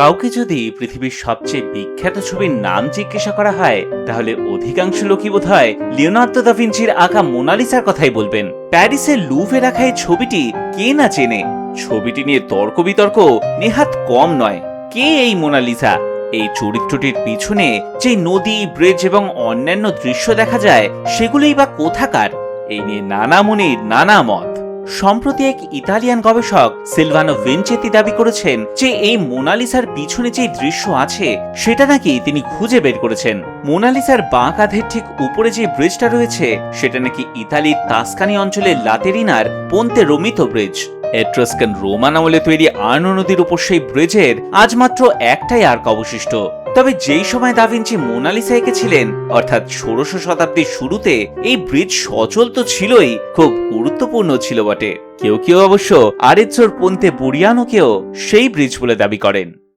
কাউকে যদি পৃথিবীর সবচেয়ে বিখ্যাত ছবির নাম জিজ্ঞাসা করা হয়, তাহলে অধিকাংশ লোকই বোধ হয় লিওনার্দো দা ভিঞ্চির আঁকা মোনালিসার কথাই বলবেন। প্যারিসের লুভে রাখা এই ছবিটি কে না চেনে? ছবিটি নিয়ে তর্ক বিতর্ক নেহাত কম নয়। কে এই মোনালিসা? এই চরিত্রটির পিছনে যে নদী, ব্রিজ এবং অন্যান্য দৃশ্য দেখা যায়, সেগুলোই বা কোথাকার? এই নিয়ে নানা মনির, নানা মত। সম্প্রতি এক ইতালিয়ান গবেষক সিলভানো ভিনচেতি দাবি করেছেন যে এই মোনালিসার পিছনে যে দৃশ্য আছে, সেটা নাকি তিনি খুঁজে বের করেছেন। মোনালিসার বাঁ কাঁধের ঠিক উপরে যে ব্রিজটা রয়েছে, সেটা নাকি ইতালির তাস্কানি অঞ্চলের লাতেরিনার Ponte Romito bridge. Etruscan Roman আমলে তৈরি আর্ন নদীর উপর সেই ব্রিজের আজ মাত্র একটাই আর্ক অবশিষ্ট। তবে যেই সময় দাভিঞ্চি মোনালিসা এঁকেছিলেন অর্থাৎ ষোড়শ শতাব্দীর শুরুতে, এই ব্রিজ সচল তো ছিলই, খুব গুরুত্বপূর্ণ ছিল বটে। কেউ কেউ অবশ্য আরেচ্ছর পন্তে বুড়িয়ানোকেও সেই ব্রিজ বলে দাবি করেন।